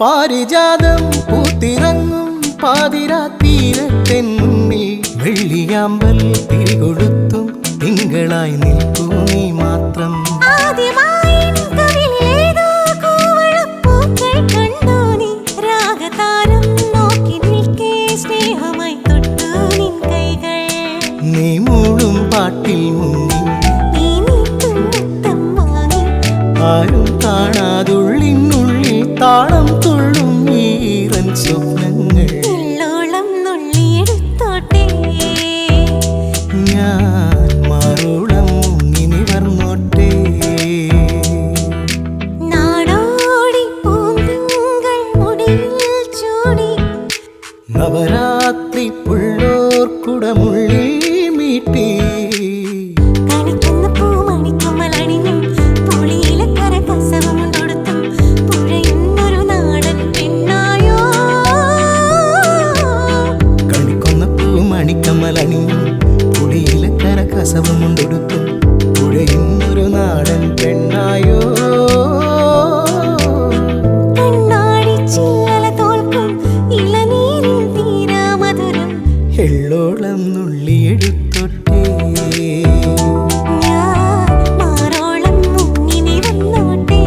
പാരിജാതം പൂത്തിറങ്ങും പാതിരാത്തീരത്തെൻ മുന്നിൽ വെള്ളിയാമ്പൽ തിരികൊടുത്തും തിങ്കളായി നിൽക്കൂ നീ മാത്രം. നീ. മൂളും പാട്ടിൽ മുങ്ങി ആരും ഞാൻ മാറോളം മുങ്ങി നിവർന്നോട്ടേ. നവരാത്രി പുള്ളോർക്കുടമുള്ളിൽ വിലാസവും ഉണ്ടെടുത്തു പുഴയുന്നൊരു നാടൻ പെണ്ണായോ? എള്ളോളം നുള്ളിയെടുത്തൊട്ടേ. മാറോളം മുങ്ങിനി വന്നോട്ടേ